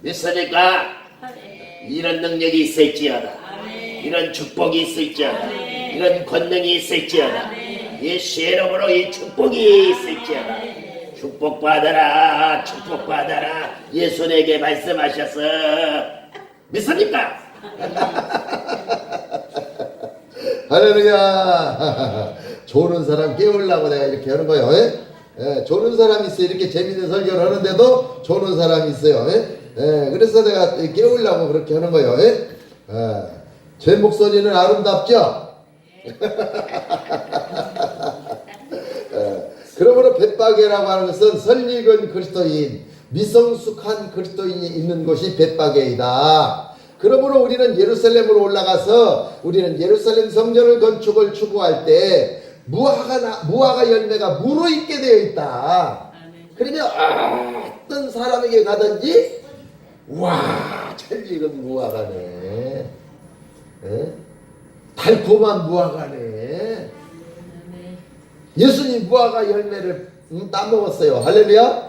믿습니까? 이런 능력이 있을지어다. 이런 축복이 있을지어다. 이런 권능이 있을지어다. 아멘. 예수 이름으로 이 축복이 있을지어다. 축복 받아라, 축복 받아라. 예수 내게 말씀하셔서 믿습니까? 할렐루야. 조는 사람 깨우려고 내가 이렇게 하는 거예요. 예? 예, 조는 사람이 있어요. 이렇게 재밌는 설교를 하는데도 조는 사람이 있어요. 예? 예, 그래서 내가 깨우려고 그렇게 하는 거예요. 예? 예, 제 목소리는 아름답죠? 예, 그러므로 벳바게라고 하는 것은 설익은 그리스도인, 미성숙한 그리스도인이 있는 곳이 벳바게이다. 그러므로 우리는 예루살렘으로 올라가서 우리는 예루살렘 성전을 건축을 추구할 때 무화과 나, 무화과 열매가 무르익게 되어 있다. 그러면 어떤 사람에게 가든지 와, 잘 익은 무화과네. 예? 달콤한 무화과네. 예수님 무화과 열매를 음, 따먹었어요. 할렐루야.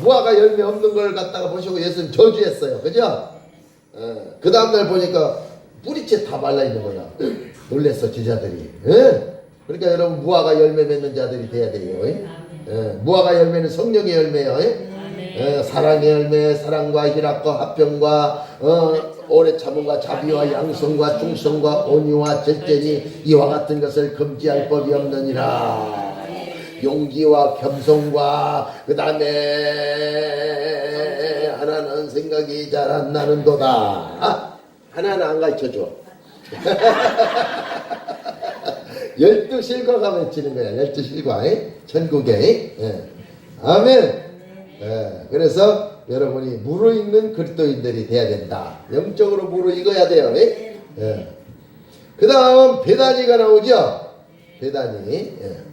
무화과 열매 없는 걸 갖다가 보시고 예수님 저주했어요. 그죠? 그 다음날 보니까 뿌리채 다 말라 있는 거야. 놀랬어, 제자들이. 예? 그러니까 여러분 무화과 열매 맺는 자들이 돼야 돼요. 예? 예, 무화과 열매는 성령의 열매예요. 예? 예, 사랑의 열매, 사랑과 희락과 화평과 어, 오래 참음과 자비와 양성과 충성과 온유와 절제니 이와 같은 것을 금지할 법이 없느니라. 용기와 겸손과 그 다음에 하나는 생각이 잘 안 나는도다. 아, 하나는 안 가르쳐줘. 열두 실과가 맺히는 거야. 열두 실과. 예? 천국에. 예. 아멘. 예. 그래서 여러분이 무르익는 그리스도인들이 돼야 된다. 영적으로 무르익어야 돼요. 예. 예. 그 다음 베다니가 나오죠. 베다니. 예.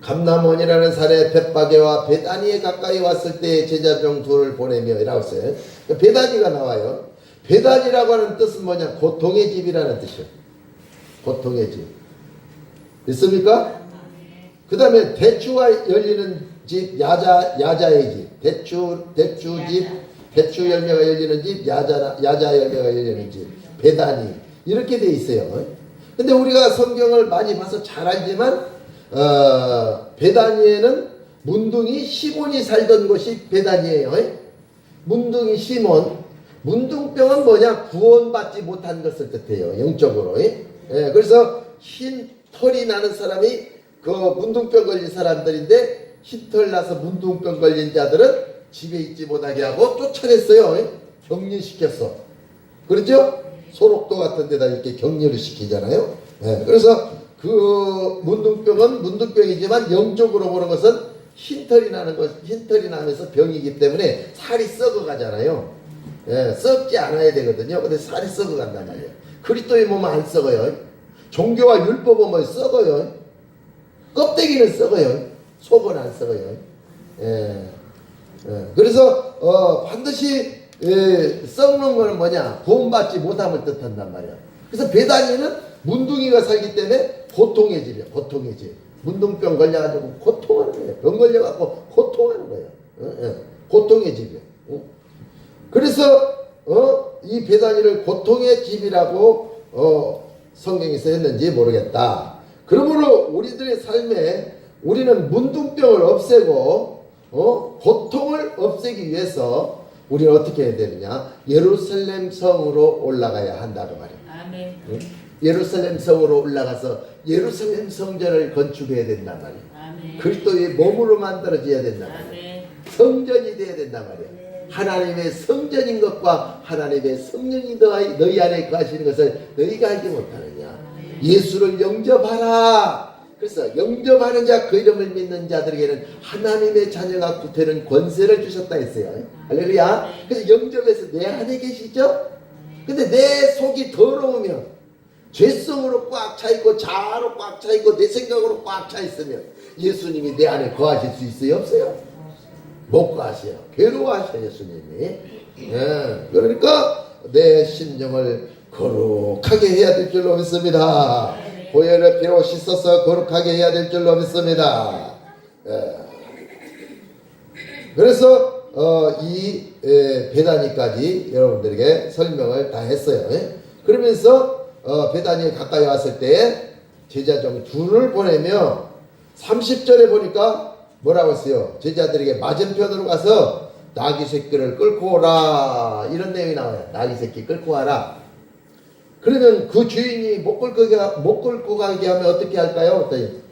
감남원이라는 산에 벳바게와 베다니에 가까이 왔을 때 제자 중 둘을 보내며 이라고 써요. 베다니가 나와요. 베다니라고 하는 뜻은 뭐냐? 고통의 집이라는 뜻이에요. 고통의 집. 있습니까? 그 다음에 대추가 열리는 집, 야자, 야자의 집. 대추, 대추 집, 대추 열매가 열리는 집, 야자, 야자 열매가 열리는 집. 베다니. 이렇게 돼 있어요. 근데 우리가 성경을 많이 봐서 잘 알지만, 어, 베다니에는 문둥이 시몬이 살던 곳이 베다니에요. 문둥이 시몬. 문둥병은 뭐냐? 구원받지 못한 것을 뜻해요. 영적으로. 예? 예, 그래서 흰 털이 나는 사람이 그 문둥병 걸린 사람들인데 흰털 나서 문둥병 걸린 자들은 집에 있지 못하게 하고 쫓아냈어요. 예? 격리시켰어. 그렇죠? 소록도 같은 데다 이렇게 격리를 시키잖아요. 예, 그래서 그 문둥병은 문둥병이지만 영적으로 보는 것은 흰털이 나는 것, 흰털이 나면서 병이기 때문에 살이 썩어가잖아요. 예, 썩지 않아야 되거든요. 근데 살이 썩어간단 말이에요. 그리스도의 몸은 안 썩어요. 종교와 율법은 뭐 썩어요. 껍데기는 썩어요. 속은 안 썩어요. 예. 예. 그래서 어, 반드시 예, 썩는 거는 뭐냐? 구원받지 못함을 뜻한단 말이야. 그래서 배단위는 문둥이가 살기 때문에 고통의 집이야. 고통의 집. 문둥병 걸려가지고 고통하는 거예요. 병 걸려갖고 고통하는 거예요. 어, 예. 고통의 집이야. 어? 그래서 어, 이 배단위를 고통의 집이라고 어, 성경에서 했는지 모르겠다. 그러므로 우리들의 삶에 우리는 문둥병을 없애고 어, 고통을 없애기 위해서 우리는 어떻게 해야 되느냐? 예루살렘 성으로 올라가야 한다고 말이에요. 아멘. 응? 예루살렘 성으로 올라가서 예루살렘 성전을 건축해야 된단 말이에요. 아멘. 그리스도의 몸으로 만들어져야 된단 말이에요. 아멘. 성전이 돼야 된단 말이에요. 하나님의 성전인 것과 하나님의 성령이 너희, 안에 거하시는 것을 너희가 알지 못하느냐. 예수를 영접하라. 그래서 영접하는 자, 그 이름을 믿는 자들에게는 하나님의 자녀가 되는 권세를 주셨다 했어요. 할렐루야. 그래서 영접해서 내 안에 계시죠? 근데 내 속이 더러우면 죄성으로 꽉 차 있고 자아로 꽉 차 있고 내 생각으로 꽉 차 있으면 예수님이 내 안에 거하실 수 있어요? 없어요? 못 가세요. 괴로워하셔요, 예수님이. 예, 그러니까 내 심령을 거룩하게 해야 될 줄로 믿습니다. 보혈의 피로 씻어서 거룩하게 해야 될 줄로 믿습니다. 예. 그래서 어, 이 에, 베다니까지 여러분들에게 설명을 다 했어요. 예? 그러면서 어, 베다니에 가까이 왔을 때 제자 중 둘을 보내며 30절에 보니까 뭐라고 했어요? 제자들에게 맞은편으로 가서 나귀 새끼를 끌고 오라 이런 내용이 나와요. 나귀 새끼 끌고 와라. 그러면 그 주인이 못 끌고, 가, 못 끌고 가게 하면 어떻게 할까요? 어떠니?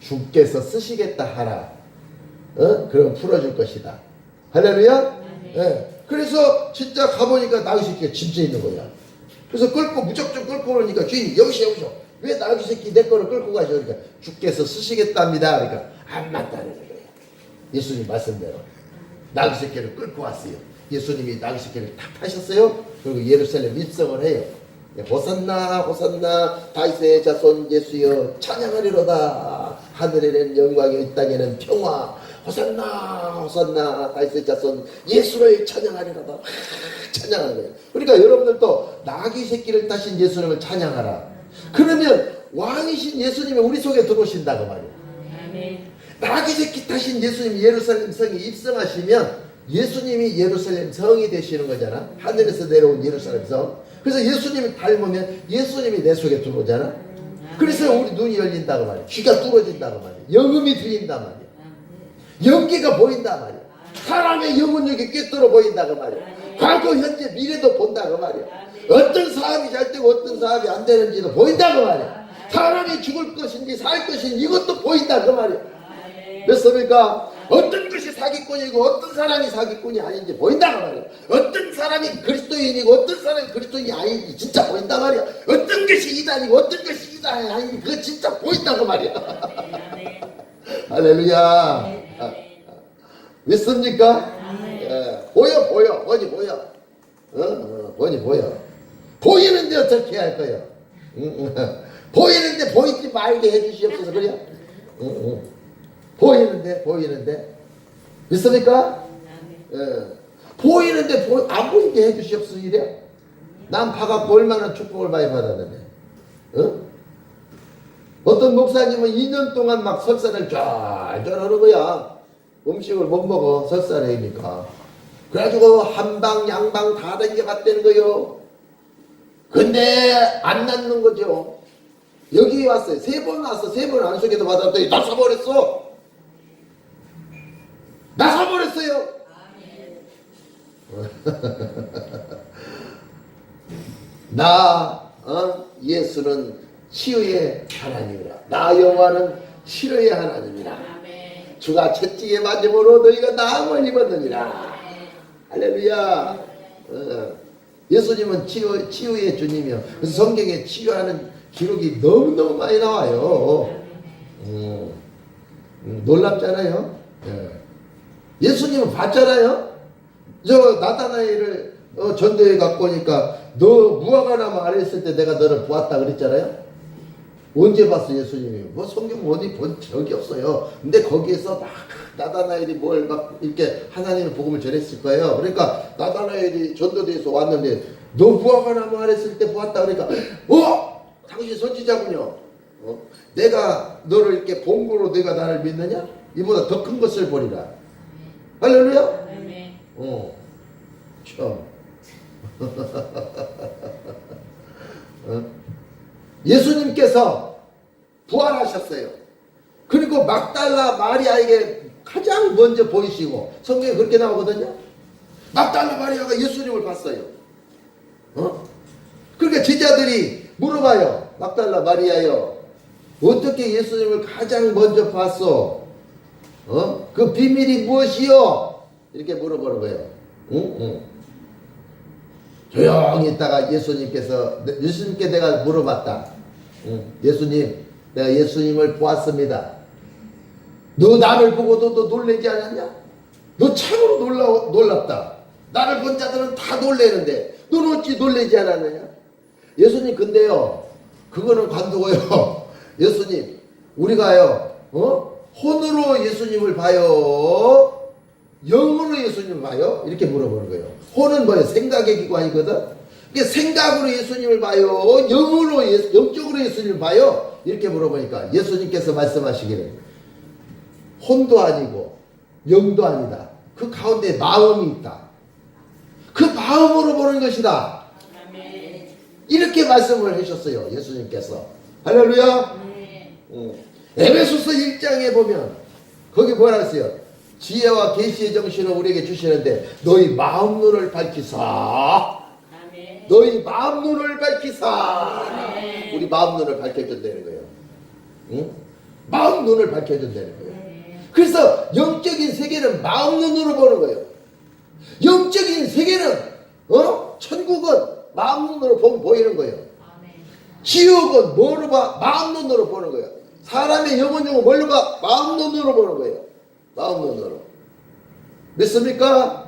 주께서 쓰시겠다 하라. 어? 그럼 풀어줄 것이다. 할렐루야? 예. 그래서 진짜 가보니까 나귀 새끼가 진짜 있는 거야. 그래서 끌고 무작정 끌고 오니까 주인이 여기서 여기서 왜 나귀 새끼 내 거를 끌고 가셔? 그러니까 주께서 쓰시겠답니다. 그러니까 안 맞다는 거예요. 예수님 말씀대로 나귀 새끼를 끌고 왔어요. 예수님이 나귀 새끼를 탁 타셨어요. 그리고 예루살렘 입성을 해요. 예, 호산나 호산나 다윗의 자손 예수여 찬양하리로다 하늘에는 영광이 이 땅에는 평화 호산나 호산나 다윗의 자손 예수를 찬양하리로다 거예요 그러니까 여러분들도 나귀 새끼를 타신 예수님을 찬양하라 그러면 왕이신 예수님이 우리 속에 들어오신다고 말이에요. 나귀 새끼 타신 예수님이 예루살렘 성에 입성하시면 예수님이 예루살렘 성이 되시는 거잖아. 하늘에서 내려온 예루살렘 성. 그래서 예수님을 닮으면 예수님이 내 속에 들어오잖아. 그래서 우리 눈이 열린다고 말이야. 귀가 뚫어진다고 말이야. 영음이 들린단 말이야. 연기가 보인단 말이야. 사람의 영혼력이 꿰뚫어 보인다고 말이야. 과거, 현재, 미래도 본다고 말이야. 어떤 사업이 잘 되고 어떤 사업이 안 되는지도 보인다고 말이야. 사람이 죽을 것인지 살 것인지 이것도 보인다고 말이야. 됐습니까? 어떤 것이 사기꾼이고 어떤 사람이 사기꾼이 아닌지 보인다고 말이야. 어떤 사람이 그리스도인이고 어떤 사람이 그리스도인이 아닌지 진짜 보인단 말이야. 어떤 것이 이단이고 어떤 것이 이단이 아닌지 그거 진짜 보인다고 말이야. 할렐루야. 아, 믿습니까? 예, 보여 보여 뭐지 보여. 어, 어, 뭐지 보여. 보이는데 어떻게 할 거예요? 응, 응. 보이는데 보이지 말게 해주시옵소서 그래요? 응, 응. 보이는데 보이는데 믿습니까? 예. 보이는데 보, 안 보이게 해주시옵소서 이래. 난 봐갖고 얼마나 축복을 많이 받았는데. 어? 어떤 목사님은 2년 동안 막 설사를 쫙쫙 하는 거야. 음식을 못 먹어, 설사래니까. 그래가지고 한방, 양방 다 댕겨봤다는 거요. 근데 안 낫는 거죠. 여기 왔어요. 세 번 왔어. 세 번 안속에도 받았더니 나서버렸어. 나서버렸어요. 나 어? 예수는 치유의 하나님이라. 나 여호와는 치료의 하나님이라. 주가 채찍에 맞음으로 너희가 나음을 입었느니라. 할렐루야. 어. 예수님은 치유, 치유의 주님이요. 그래서 성경에 치유하는 기록이 너무너무 많이 나와요. 음, 음, 놀랍잖아요. 예. 예수님은 봤잖아요. 저 나타나이를 어, 전도에 갖고 오니까 너 무화과 나무 아래 있을 때 내가 너를 보았다 그랬잖아요. 언제 봤어 예수님이? 뭐 성경 어디 본 적이 없어요. 근데 거기에서 막 나다나엘이 뭘 막 이렇게 하나님의 복음을 전했을 거예요. 그러니까 나다나엘이 전도대에서 왔는데 너 무화과 나무 아래 있을 때 보았다 그러니까 어 당신 선지자군요. 어? 내가 너를 이렇게 본 거로 내가 나를 믿느냐? 이보다 더 큰 것을 보리라. 할렐루야. 어, 참. 어? 예수님께서 부활하셨어요. 그리고 막달라 마리아에게 가장 먼저 보이시고 성경에 그렇게 나오거든요. 막달라 마리아가 예수님을 봤어요. 어? 그러니까 제자들이 물어봐요. 막달라 마리아요. 어떻게 예수님을 가장 먼저 봤어? 어? 그 비밀이 무엇이요? 이렇게 물어보는 거예요. 응? 응. 조용히 있다가 예수님께서 예수님께 내가 물어봤다. 응. 예수님, 내가 예수님을 보았습니다. 너 나를 보고 너도 놀라지 않았냐? 너 참으로 놀라 놀랍다. 나를 본 자들은 다 놀래는데 너는 어찌 놀라지 않았느냐? 예수님 근데요, 그거는 관두고요. 예수님, 우리가요, 어? 혼으로 예수님을 봐요. 영으로 예수님을 봐요? 이렇게 물어보는 거예요. 혼은 뭐예요? 생각의 기관이거든? 생각으로 예수님을 봐요? 영으로, 예, 영적으로 예수님을 봐요? 이렇게 물어보니까 예수님께서 말씀하시기를 혼도 아니고 영도 아니다. 그 가운데 마음이 있다. 그 마음으로 보는 것이다. 이렇게 말씀을 하셨어요. 예수님께서. 할렐루야. 네. 음. 에베소서 1장에 보면 거기 뭐라 했어요? 지혜와 계시의 정신을 우리에게 주시는데 너희 마음 눈을 밝히사. 너희 마음 눈을 밝히사. 우리 마음 눈을 밝혀준다는 거예요. 응? 마음 눈을 밝혀준다는 거예요. 그래서 영적인 세계는 마음 눈으로 보는 거예요. 영적인 세계는 어 천국은 마음 눈으로 보면 보이는 거예요. 지옥은 뭐로 봐? 마음 눈으로 보는 거예요. 사람의 영혼 중은 뭘로 봐? 마음 눈으로 보는 거예요. 마음 눈으로. 믿습니까?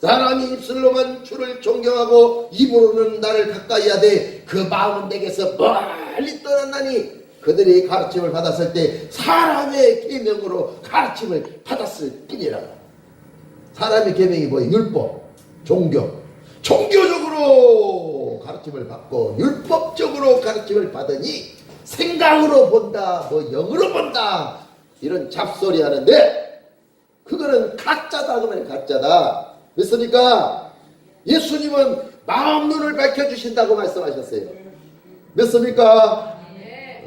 사람이 입술로만 주를 존경하고 입으로는 나를 가까이 하되 그 마음은 내게서 멀리 떠났나니 그들이 가르침을 받았을 때 사람의 계명으로 가르침을 받았을 뿐이라. 사람의 계명이 뭐예요? 율법, 종교. 종교적으로 가르침을 받고 율법적으로 가르침을 받으니 생각으로 본다, 뭐 영으로 본다 이런 잡소리 하는데 그거는 가짜다 그러면 가짜다. 믿습니까? 예수님은 마음 눈을 밝혀주신다고 말씀하셨어요. 믿습니까?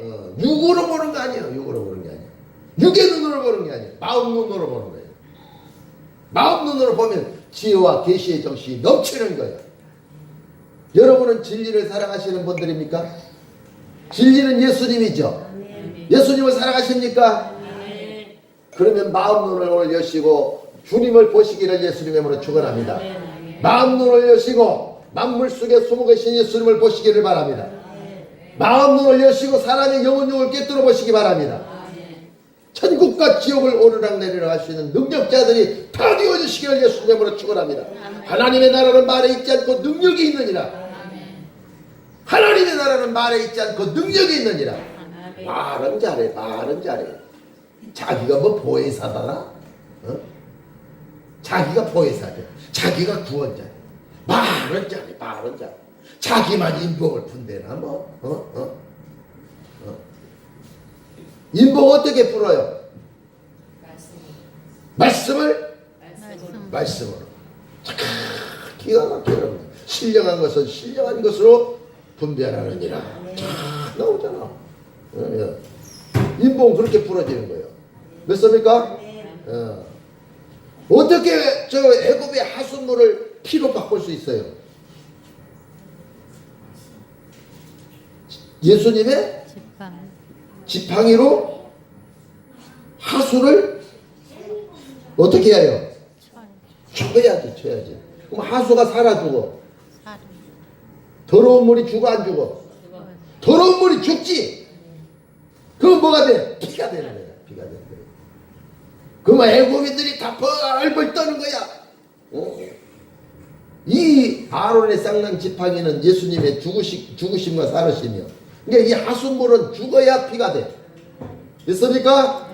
어, 육으로 보는 거 아니에요. 육으로 보는 게 아니에요. 육의 눈으로 보는 게 아니에요. 마음 눈으로 보는 거예요. 마음 눈으로 보면 지혜와 계시의 정신이 넘치는 거예요. 여러분은 진리를 사랑하시는 분들입니까? 진리는 예수님이죠. 예수님을 사랑하십니까? 그러면 마음 눈을 오늘 여시고 주님을 보시기를 예수님의 이름으로 축원합니다. 마음 눈을 여시고 만물 속에 숨어 계신 예수님을 보시기를 바랍니다. 마음 눈을 여시고 사람의 영혼 영을 꿰뚫어 보시기 바랍니다. 천국과 지옥을 오르락 내리락 할 수 있는 능력자들이 다 되어주시기를 예수님의 이름으로 축원합니다. 하나님의 나라는 말에 있지 않고 능력이 있느니라. 하나님의 나라는 말에 있지 않고 능력이 있느니라. 말은 잘해, 말은 잘해. 자기가 뭐 보혜사다나? 어? 자기가 보혜사죠. 자기가 구원자. 말은 잘해, 말은 잘해. 자기만 인복을 푼대나 뭐? 어? 어? 어? 인복 어떻게 풀어요? 말씀. 말씀을 말씀. 말씀으로. 참 기가 막히는 신령한 것은 신령한 것으로 분별하느니라. 참 나오잖아. 어, 예. 인봉 그렇게 풀어지는 거예요. 믿습니까? 어. 어떻게 저 애굽의 하수물을 피로 바꿀 수 있어요? 예수님의 지팡 지팡이로 하수를 어떻게 해요? 철 쳐야지, 쳐야지. 그럼 하수가 살아주고 사료 더러운 물이 죽어 안 죽어? 더러운 물이 죽지. 그럼 뭐가 돼? 피가 되는 거야. 그러면 애국인들이 다 벌벌 떠는 거야. 어? 이 아론의 쌍난 지팡이는 예수님의 죽으시, 죽으심과 살으시며 그러니까 이 하순물은 죽어야 피가 돼. 됐습니까?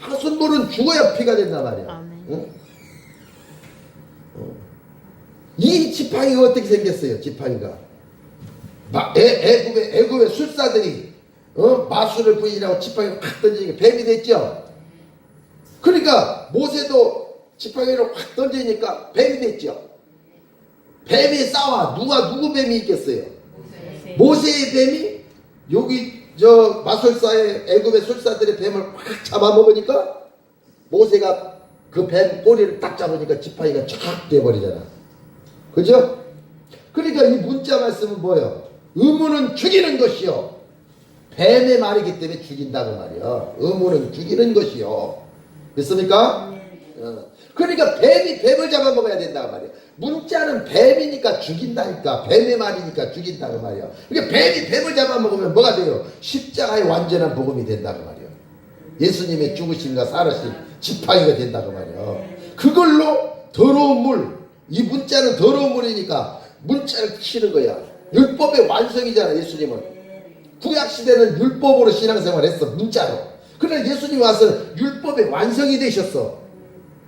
하순물은 죽어야 피가 된단 말이야. 응? 어. 이 지팡이가 어떻게 생겼어요? 지팡이가 마, 애, 애굽의, 애굽의 술사들이 어? 마술을 부인하고 지팡이를 확 던지니까 뱀이 됐죠. 그러니까 모세도 지팡이를 확 던지니까 뱀이 됐죠. 뱀이 싸워 누가 누구 뱀이 있겠어요? 모세. 모세의 뱀이 여기 저 마술사의 애굽의 술사들의 뱀을 확 잡아먹으니까 모세가 그 뱀 꼬리를 딱 잡으니까 지팡이가 쫙 돼버리잖아. 그죠? 그러니까 이 문자 말씀은 뭐예요? 의무는 죽이는 것이요. 뱀의 말이기 때문에 죽인다고 말이야. 의무는 죽이는 것이요. 믿습니까? 어. 그러니까 뱀이 뱀을 잡아먹어야 된다고 말이야. 문자는 뱀이니까 죽인다니까. 뱀의 말이니까 죽인다고 말이야. 그러니까 뱀이 뱀을 잡아먹으면 뭐가 돼요? 십자가의 완전한 복음이 된다고 말이야. 예수님의 죽으심과 살으심, 지팡이가 된다고 말이야. 그걸로 더러운 물, 이 문자는 더러운 물이니까 문자를 치는 거야. 율법의 완성이잖아, 예수님은. 구약 시대는 율법으로 신앙생활 했어, 문자로. 그러나 예수님 와서 율법의 완성이 되셨어.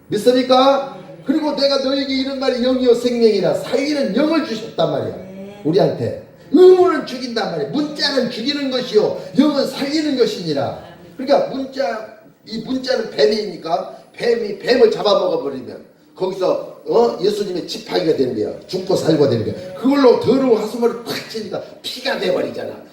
믿습니까? 그리고 내가 너에게 이런 말이 영이요 생명이라 사위는 영을 주셨단 말이야. 우리한테. 의무는 죽인단 말이야. 문자는 죽이는 것이요. 영은 살리는 것이니라. 그러니까 문자, 이 문자는 뱀이니까 뱀이 뱀을 잡아먹어 버리면 거기서 어 예수님의 지팡이가 되는 거야. 죽고 살고 되는 거야. 그걸로 더러운 하수물을 팍 치니까 피가 돼버리잖아.